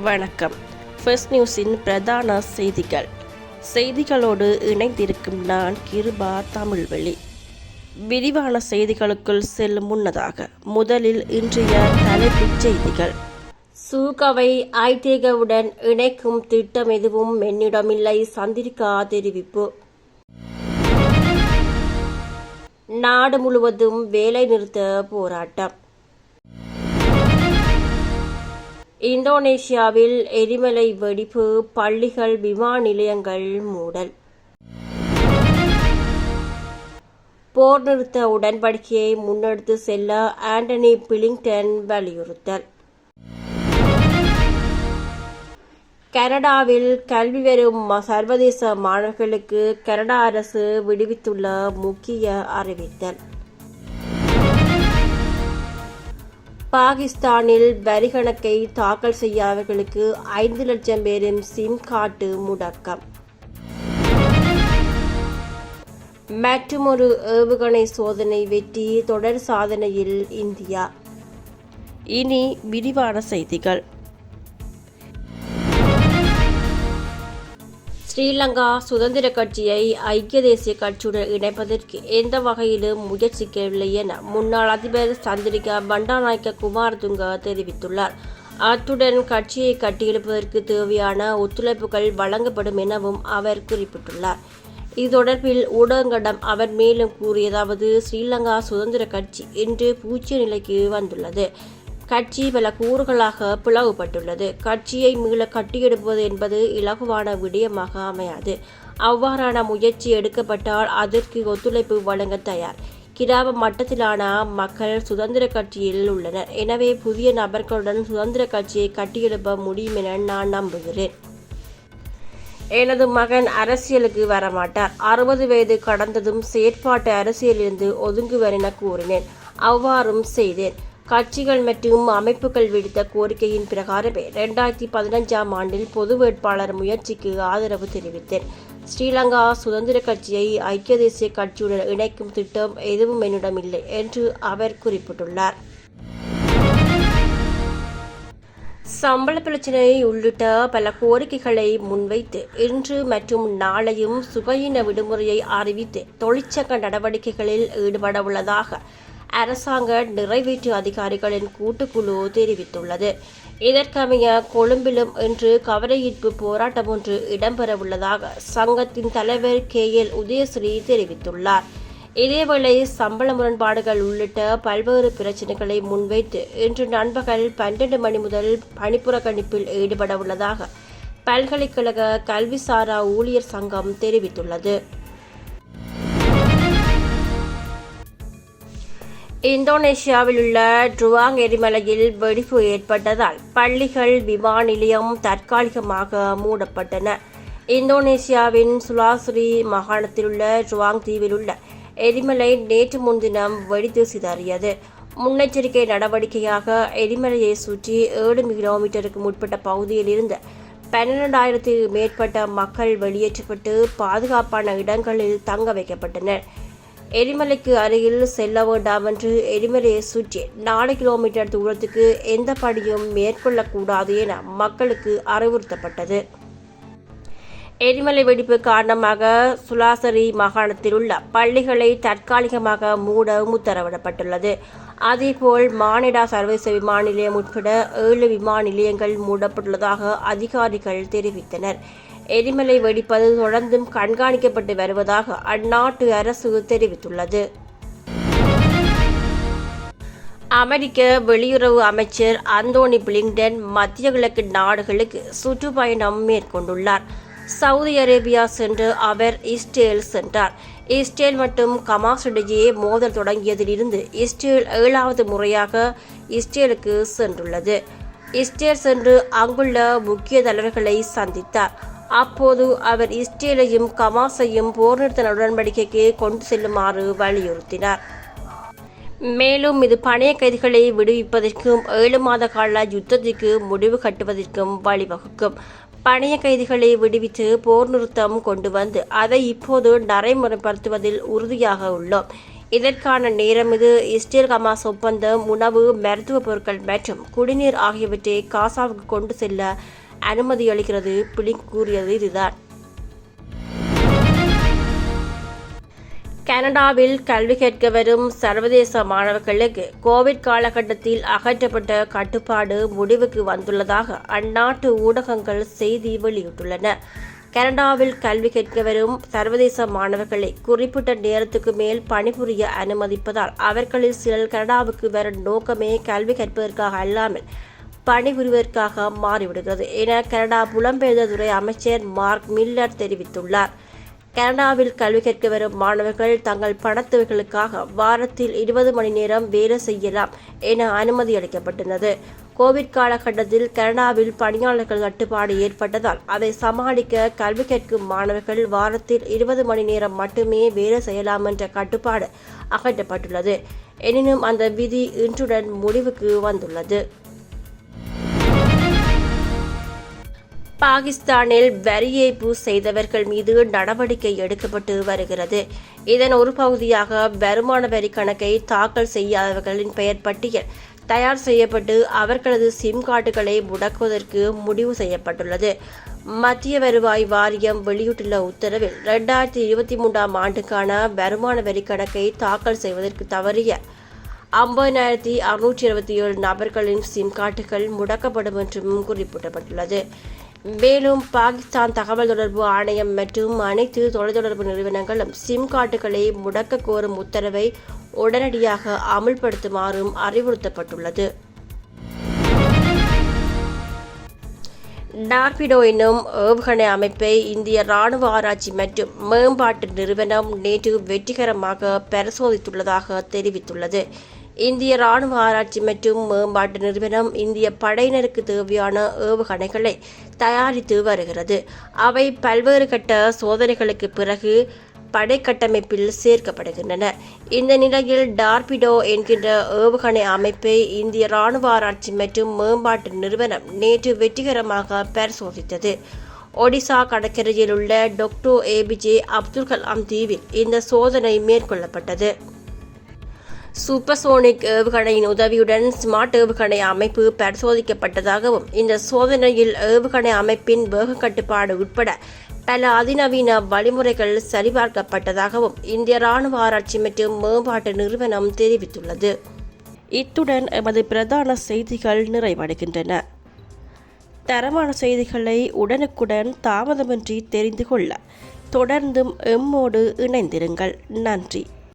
வணக்கம். ஃபர்ஸ்ட் நியூஸின் பிரதான செய்திகள். செய்திகளோடு இணைந்திருக்கும் நான் கிருபா தமிழ்வெளி. விரிவான செய்திகளுக்குள் செல்லும் முன்னதாக முதலில் இன்றைய தலைப்புச் செய்திகள். சூகவை ஐதேகவுடன் இணைக்கும் திட்டம் எதுவும் என்னிடமில்லை சந்திரிகா தெரிவிப்பு. நாடு முழுவதும் வேலைநிறுத்த போராட்டம். இந்தோனேஷியாவில் எரிமலை வெடிப்பு பள்ளிகள் விமான நிலையங்கள் மூடல். போர் நிறுத்த உடன்படிக்கையை முன்னெடுத்து செல்ல ஆண்டனி பிலிங்டன் வலியுறுத்தல். கனடாவில் கல்வி வரும் சர்வதேச மாணவர்களுக்கு கனடா அரசு விடுவித்துள்ள முக்கிய அறிவித்தல். பாகிஸ்தானில் வரி கணக்கை தாக்கல் செய்யாதவர்களுக்கு ஐந்து லட்சம் பேரும் சிம் கார்டு முடக்கம். மற்றுமொரு ஏவுகணை சோதனை வெற்றி தொடர் சாதனையில் இந்தியா. இனி விரிவான செய்திகள். ஸ்ரீலங்கா சுதந்திர கட்சியை ஐக்கிய தேசிய கட்சியுடன் இணைப்பதற்கு எந்த வகையிலும் முயற்சிக்கவில்லை என முன்னாள் அதிபர் சந்திரிகா பண்டாநாயக்க குமாரதுங்க தெரிவித்துள்ளார். அத்துடன் கட்சியை கட்டியெழுப்பதற்கு தேவையான ஒத்துழைப்புகள் வழங்கப்படும் எனவும் அவர் குறிப்பிட்டுள்ளார். இது தொடர்பில் ஊடகங்களிடம் அவர் மேலும் கூறியதாவது ஸ்ரீலங்கா சுதந்திர கட்சி இன்று பூஜ்ய நிலைக்கு வந்துள்ளது. கட்சி பல கூறுகளாக பிளவுபட்டுள்ளது. கட்சியை மீள கட்டியெடுப்பது என்பது இலகுவான விடயமாக அமையாது. அவ்வாறான முயற்சி எடுக்கப்பட்டால் அதற்கு ஒத்துழைப்பு வழங்க தயார். கிராம மட்டத்திலான மக்கள் சுதந்திர கட்சியில் உள்ளனர். எனவே புதிய நபர்களுடன் சுதந்திர கட்சியை கட்டியெழுப்ப முடியும் என நான் நம்புகிறேன். எனது மகன் அரசியலுக்கு வரமாட்டார். அறுபது வயது கடந்ததும் செயற்பாட்டு அரசியலிருந்து ஒதுங்குவர் என கூறினேன். அவ்வாறும் செய்தேன். கட்சிகள் மற்றும் அமைப்புகள் விடுத்த கோரிக்கையின் பிரகாரமே இரண்டாயிரத்தி பதினஞ்சாம் ஆண்டில் பொது வேட்பாளர் முயற்சிக்கு ஆதரவு தெரிவித்தேன். ஸ்ரீலங்கா சுதந்திர கட்சியை ஐக்கிய தேசிய கட்சியுடன் இணைக்கும் திட்டம் எதுவும் என்னிடம் இல்லை என்று அவர் குறிப்பிட்டுள்ளார். சம்பள பிரச்சினை உள்ளிட்ட பல கோரிக்கைகளை முன்வைத்து இன்று மற்றும் நாளையும் சுகயின விடுமுறையை அறிவித்து தொழிற்சங்க நடவடிக்கைகளில் ஈடுபட உள்ளதாக அரசாங்க நிறைவேற்று அதிகாரிகளின் கூட்டுக்குழு தெரிவித்துள்ளது. இதற்கமைய கொழும்பிலும் இன்று கவனஈர்ப்பு போராட்டம் ஒன்று இடம்பெறவுள்ளதாக சங்கத்தின் தலைவர் கே. எல். உதயஸ்ரீ தெரிவித்துள்ளார். இதேவேளை சம்பள முரண்பாடுகள் உள்ளிட்ட பல்வேறு பிரச்சினைகளை முன்வைத்து இன்று நண்பகல் பன்னெண்டு மணி முதல் பணிப்புறக்கணிப்பில் ஈடுபட உள்ளதாக பல்கலைக்கழக கல்விசாரா ஊழியர் சங்கம் தெரிவித்துள்ளது. இந்தோனேஷியாவில் உள்ள ட்ருவாங் எரிமலையில் வெடிப்பு ஏற்பட்டதால் பள்ளிகள் விமான நிலையம் தற்காலிகமாக மூடப்பட்டன. இந்தோனேஷியாவின் சுலாசுரி மாகாணத்தில் உள்ள ட்ருவாங் தீவில் உள்ள எரிமலை நேற்று முன்தினம் வெடித்து சிதறியது. முன்னெச்சரிக்கை நடவடிக்கையாக எரிமலையை சுற்றி ஏழு கிலோமீட்டருக்கு முற்பட்ட பகுதியில் இருந்த பன்னிரெண்டாயிரத்துக்கு மேற்பட்ட மக்கள் வெளியேற்றப்பட்டு பாதுகாப்பான இடங்களில் தங்க வைக்கப்பட்டனர். எரிமலைக்கு அருகில் செல்ல வேண்டாம் என்று எரிமலையை சுற்றி நாலு கிலோமீட்டர் தூரத்துக்கு எந்த பணியும் மேற்கொள்ளக்கூடாது என மக்களுக்கு அறிவுறுத்தப்பட்டது. எரிமலை வெடிப்பு காரணமாக சுலாசரி மாகாணத்தில் உள்ள பள்ளிகளை தற்காலிகமாக மூட உத்தரவிடப்பட்டுள்ளது அதேபோல் மானிடா சர்வதேச விமான நிலையம் உட்பட ஏழு விமான நிலையங்கள் மூடப்பட்டுள்ளதாக அதிகாரிகள் தெரிவித்தனர். எரிமலை வெடிப்பது தொடர்ந்தும் கண்காணிக்கப்பட்டு வருவதாக அந்நாட்டு அரசு தெரிவித்துள்ளது. அமெரிக்க வெளியுறவு அமைச்சர் அந்தோனி பிளிங்டன் மத்திய கிழக்கு நாடுகளுக்கு சுற்றுப்பயணம் மேற்கொண்டுள்ளார். சவுதி அரேபியா சென்று அவர் இஸ்ரேல் சென்றார். இஸ்ரேல் மற்றும் கமாஸ் இடையே மோதல் தொடங்கியதிலிருந்து இஸ்ரேல் ஏழாவது முறையாக இஸ்ரேலுக்கு சென்றுள்ளது. இஸ்ரேல் சென்று அங்குள்ள முக்கிய தலைவர்களை சந்தித்தார். அப்போது அவர் இஸ்ரேலையும் கமாஸையும் போர் நிறுத்த உடன்படிக்கைக்கு கொண்டு செல்லுமாறு வலியுறுத்தினார். மேலும் இது பணைய கைதிகளை விடுவிப்பதற்கும் ஏழு மாத கால யுத்தத்திற்கு முடிவு கட்டுவதற்கும் வழிவகுக்கும். பணைய கைதிகளை விடுவித்து போர் நிறுத்தம் கொண்டு வந்து அதை இப்போது நடைமுறைப்படுத்துவதில் உறுதியாக உள்ளோம். இதற்கான நேரம் இது. இஸ்ரேல் ஹமாஸ் ஒப்பந்தம் உணவு மருத்துவ பொருட்கள் மற்றும் குடிநீர் ஆகியவற்றை காசாவுக்கு கொண்டு செல்ல அனுமதி அளிக்கிறது பிளிங்க் கூறியது இதுதான். கனடாவில் கல்வி கேட்க வரும் சர்வதேச மாணவர்களுக்கு கோவிட் காலகட்டத்தில் அகற்றப்பட்ட கட்டுப்பாடு முடிவுக்கு வந்துள்ளதாக அந்நாட்டு ஊடகங்கள் செய்தி வெளியிட்டுள்ளன. கனடாவில் கல்வி கேட்க வரும் சர்வதேச மாணவர்களை குறிப்பிட்ட நேரத்துக்கு மேல் பணிபுரிய அனுமதிப்பதால் அவர்களில் சிலர் கனடாவுக்கு வரும் நோக்கமே கல்வி கற்பதற்காக அல்லாமல் பணிபுரிவதற்காக மாறிவிடுகிறது என கனடா புலம்பெயர்ந்ததுறை அமைச்சர் மார்க் மில்லர் தெரிவித்துள்ளார். கனடாவில் கல்வி கற்க வரும் மாணவர்கள் தங்கள் பணத்தொகைகளுக்காக வாரத்தில் இருபது மணி நேரம் வேலை செய்யலாம் என அனுமதி அளிக்கப்பட்டுள்ளது. கோவிட் காலகட்டத்தில் கனடாவில் பணியாளர்கள் தட்டுப்பாடு ஏற்பட்டதால் அதை சமாளிக்க கல்வி கற்கும் மாணவர்கள் வாரத்தில் இருபது மணி நேரம் மட்டுமே வேலை செய்யலாம் என்ற கட்டுப்பாடு அகற்றப்பட்டுள்ளது. எனினும் அந்த விதி இன்றுடன் முடிவுக்கு வந்துள்ளது. பாகிஸ்தானில் வரியேய்ப்பு செய்தவர்கள் மீது நடவடிக்கை எடுக்கப்பட்டு வருகிறது. இதன் ஒரு பகுதியாக வருமான வரி கணக்கை தாக்கல் செய்யாதவர்களின் பெயர் பட்டியல் தயார் செய்யப்பட்டு அவர்களது சிம் கார்டுகளை முடக்குவதற்கு முடிவு செய்யப்பட்டுள்ளது. மத்திய வருவாய் வாரியம் வெளியிட்டுள்ள உத்தரவில் இரண்டாயிரத்தி இருபத்தி மூன்றாம் ஆண்டுக்கான வருமான வரி கணக்கை தாக்கல் செய்வதற்கு தவறிய ஐம்பதினாயிரத்தி அறுநூற்றி இருபத்தி ஏழு நபர்களின் சிம் கார்டுகள் முடக்கப்படும் என்றும் குறிப்பிடப்பட்டுள்ளது. மேலும் பாகிஸ்தான் தகவல் தொடர்பு ஆணையம் மற்றும் அனைத்து தொலைத்தொடர்பு நிறுவனங்களும் சிம் கார்டுகளை முடக்க கோரும் உத்தரவை உடனடியாக அமுல்படுத்துமாறும் அறிவுறுத்தப்பட்டுள்ளது. டார்பிடோ எனும் ஏவுகணை அமைப்பை இந்திய ராணுவ ஆராய்ச்சி மற்றும் மேம்பாட்டு நிறுவனம் நேற்று வெற்றிகரமாக பரிசோதித்துள்ளதாக தெரிவித்துள்ளது. இந்திய ராணுவ ஆராய்ச்சி மற்றும் மேம்பாட்டு நிறுவனம் இந்திய படையினருக்கு தேவையான ஏவுகணைகளை தயாரித்து வருகிறது. அவை பல்வேறு கட்ட சோதனைகளுக்கு பிறகு படை கட்டமைப்பில் சேர்க்கப்படுகின்றன. இந்த நிலையில் டார்பிடோ என்கின்ற ஏவுகணை அமைப்பை இந்திய ராணுவ ஆராய்ச்சி மற்றும் மேம்பாட்டு நிறுவனம் நேற்று வெற்றிகரமாக பரிசோதித்தது. ஒடிசா கடற்கரையில் உள்ள டொக்டோ ஏபிஜே அப்துல் கலாம் தீவில் இந்த சோதனை மேற்கொள்ளப்பட்டது. சூப்பர்சோனிக் ஏவுகணையின் உதவியுடன் ஸ்மார்ட் ஏவுகணை அமைப்பு பரிசோதிக்கப்பட்டதாகவும் இந்த சோதனையில் ஏவுகணை அமைப்பின் வேக கட்டுப்பாடு உட்பட பல அதிநவீன வழிமுறைகள் சரிபார்க்கப்பட்டதாகவும் இந்திய ராணுவ ஆராய்ச்சி மற்றும் மேம்பாட்டு நிறுவனம் தெரிவித்துள்ளது. இத்துடன் எமது பிரதான செய்திகள் நிறைவடைகின்றன. தரமான செய்திகளை உடனுக்குடன் தாமதமின்றி தெரிந்து கொள்ள தொடர்ந்தும் எம்மோடு இணைந்திருங்கள். நன்றி.